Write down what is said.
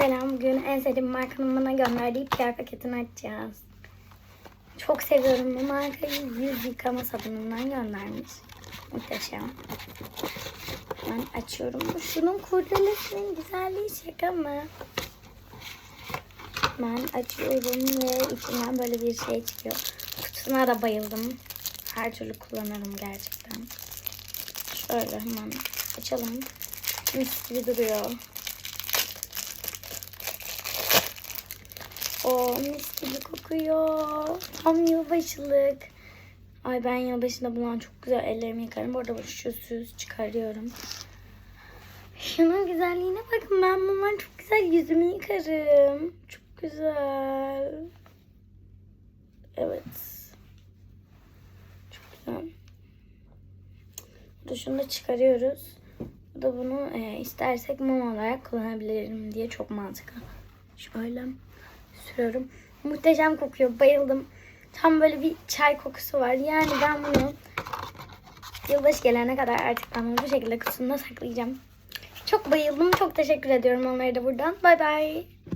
Selam. Bugün en sevdiğim markanın bana gönderdiği PR paketini açacağız. Çok seviyorum bu markayı. Yüz yıkama sabunundan göndermiş. Muhteşem. Ben açıyorum. Şunun kurdelesinin güzelliği şaka mı? Ben açıyorum ve içinden böyle bir şey çıkıyor. Kutusuna da bayıldım. Her türlü kullanırım gerçekten. Şöyle hemen açalım. Mis gibi duruyor. O mis gibi kokuyor. Tam yılbaşılık. Ay ben yılbaşında bulan çok güzel ellerimi yıkarım. Bu arada şusuz çıkarıyorum. Şunun güzelliğine bakın. Ben bunlar çok güzel yüzümü yıkarım. Çok güzel. Evet. Çok güzel. Bu da şunu da çıkarıyoruz. Bu da bunu e, istersek mum olarak kullanabilirim diye çok mantıklı. Şöyle sürüyorum. Muhteşem kokuyor. Bayıldım. Tam böyle bir çay kokusu var. Yani ben bunu yılbaşı gelene kadar artık ben bunu bu şekilde kutusunda saklayacağım. Çok bayıldım. Çok teşekkür ediyorum onlara da buradan. Bay bay.